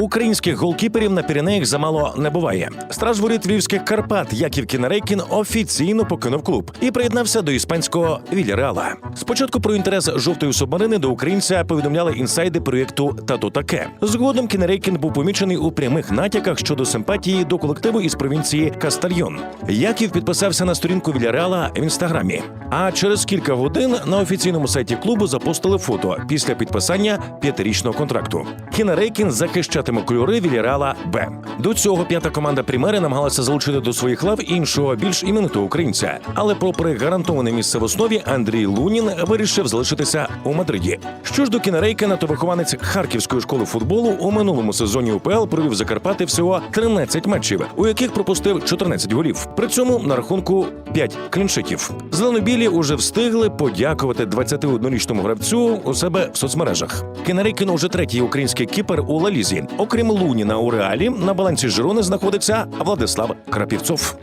Українських голкіперів на Піренеях замало не буває. Страж воріт львівських Карпат Яків Кінарейкін офіційно покинув клуб і приєднався до іспанського Вільяреала. Спочатку про інтерес жовтої субмарини до українця повідомляли інсайди проєкту Тато таке. Згодом Кінарейкін був помічений у прямих натяках щодо симпатії до колективу із провінції Кастальйон. Яків підписався на сторінку Вільяреала в інстаграмі. А через кілька годин на офіційному сайті клубу запостили фото після підписання п'ятирічного контракту. Кінарейкін захищатиме кольори Вільяреала Б. До цього п'ята команда Примери намагалася залучити до своїх лав іншого більш іменитого українця. Але, попри гарантоване місце в основі, Андрій Лунін вирішив залишитися у Мадриді. Що ж до Кінарейкина, то вихованець Харківської школи футболу у минулому сезоні УПЛ провів за Карпати всього 13 матчів, у яких пропустив 14 голів. При цьому на рахунку 5 кліншитів. Зеленобілі уже встигли подякувати 21-річному гравцю у себе в соцмережах. Кінарейкін уже третій український кіпер у Лалізі. Окрім Луніна у реалі, на балансі Жирони знаходиться Владислав Крапівцов.